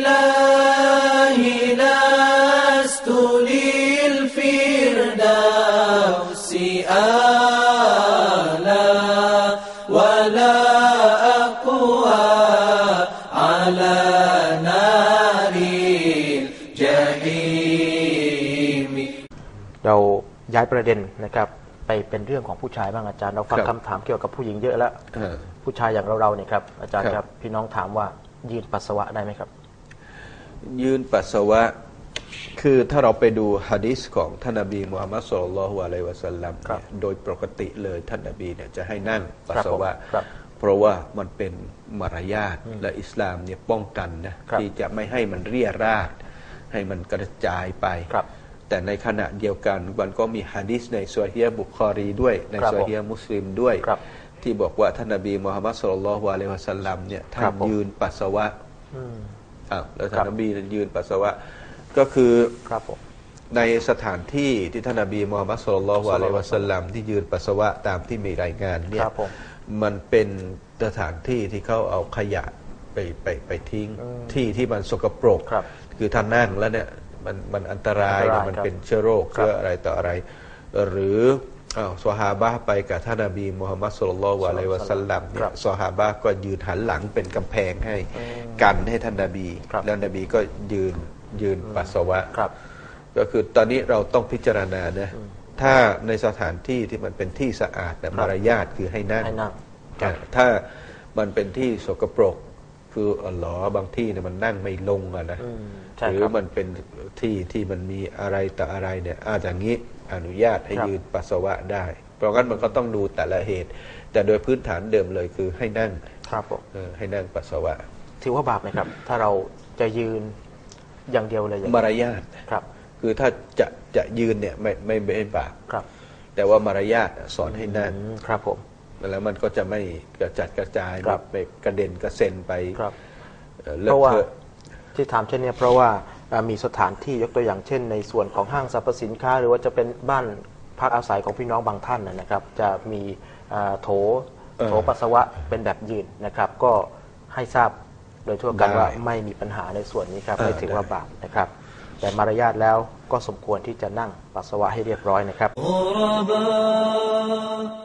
إلهي لست للفردوس آلا ولا أقوى على نار الجحيم เราย้ายประเด็นนะครับ ไปเป็นเรื่องของผู้ชายบ้างอาจารย์เราฟัง ครับ คำถามเกี่ยวกับผู้หญิงเยอะแล้ว เออ ผู้ชายอย่างเราๆเนี่ยครับอาจารย์ ค ค รั รับ บพี่น้องถามว่า ยืนปัสสาวะได้ไหมครับ ยืนปัสสาวะคือถ้าเราไปดูฮะดิษของท่านนบีมูฮัมมัดสุลลัลลอฮุอะลัยฮิวะสัลลัมครับเนี่ยโดยปกติเลยท่านนบีเนี่ยจะให้นั่งปัสสาวะครับเพราะว่ามันเป็นมารยาทและอิสลามเนี่ยป้องกันนะครับที่จะไม่ให้มันเรี่ยราดให้มันกระจายไปครับแต่ในขณะเดียวกันมันก็มีฮะดิษในซัวเฮียบุคอรีด้วย ในครับซัวเฮียมุสลิมด้วยครับ ที่บอกว่าท่านนบีมูฮัมมัดสุลลัลลอฮุอะลัยฮิวะสัลลัมเนี่ยท่าครันบผมยืนปัสสาวะอืมอ้าวแล้วครัท่านบนบียืนปัสสาวะ ก็คือครับผมในสถานที่ที่ท่านนบีมูฮัมมัดสุลลัลลอฮุอะลัยฮิวะสัลลัมที่ยืนปัสสาวะตามที่มีรายงานเนี่คยรับผมมันเป็นสถานที่ที่เขาเอาขยะไปไปไปทิ้งอืมที่ที่มันสกปรกครับคือท่านนั่งแล้วเนี่ยมันมันอันตรายอันตรายนะมันครับเป็นเชื้อโรคครับเชื้ออะไรต่ออะไร หรือ อ้าวซอฮาบะห์ไปกับท่านนบีมูฮัมมัดสุลลัลลอฮุอะลัยฮิวะสัลลัมเนี่ครัยบซอฮาบะห์ก็ยืนหันหลังเป็นกำแพงให้อืมกันให้ท่านนบี ครับ แล้วนบีก็ยืนยืนปัสสาวะ ครับ ก็คือตอนนี้เราต้องพิจารณานะถ้าในสถานที่ที่มันเป็นที่สะอาดนะมารยาทคือให้นั่งให้นั่งอะถ้ามันเป็นที่สกปรก คืออ๋อเหรอบางที่เนี่ยมันนั่งไม่ลงอะนะอืมใช่หรืคอรับมันเป็นที่ที่มันมีอะไรต่ออะไรเนี่ยอาจอย่างนี้อนุญาตให้ครับยืนปัสสาวะได้ เพราะงั้นมันก็ต้องดูแต่ละเหตุ แต่โดยพื้นฐานเดิมเลยคือให้นั่งครับผมเออให้นั่งปัสสาวะ ถือว่าบาปไหมครับ ถ้าเราจะยืนอย่างเดียวเลยอย่างมารยาทครับ คือถ้าจะจะยืนเนี่ยไม่ไม่ไม่บาปครับ แต่ว่ามารยาทสอนให้นั่งอืมครับผม แล้วมันก็จะไม่กระจัดกระจาย ครับ ไม่กระเด็นกระเซ็นไป ครับ เอ่อ เพ เลอะ ราะว่า เทอะ ที่ถามเช่นเนี้ยเพราะว่าอ่ามีสถานที่ยกตัวอย่างเช่น ในส่วนของห้างสรรพสินค้า หรือว่าจะเป็นบ้านพักอาศัยของพี่น้องบางท่านนะนะครับ จะมีอ่าโถ เออ โถปัสสาวะเป็นแบบยืนนะครับ ก็ให้ทราบโดยทั่วกัน ได้ ว่าไม่มีปัญหาในส่วนนี้ครับ เออ ไม่ถือว่า ได้ บาปนะครับ แต่มารยาทแล้วก็สมควรที่จะนั่งปัสสาวะให้เรียบร้อยนะครับ غرباء غرباء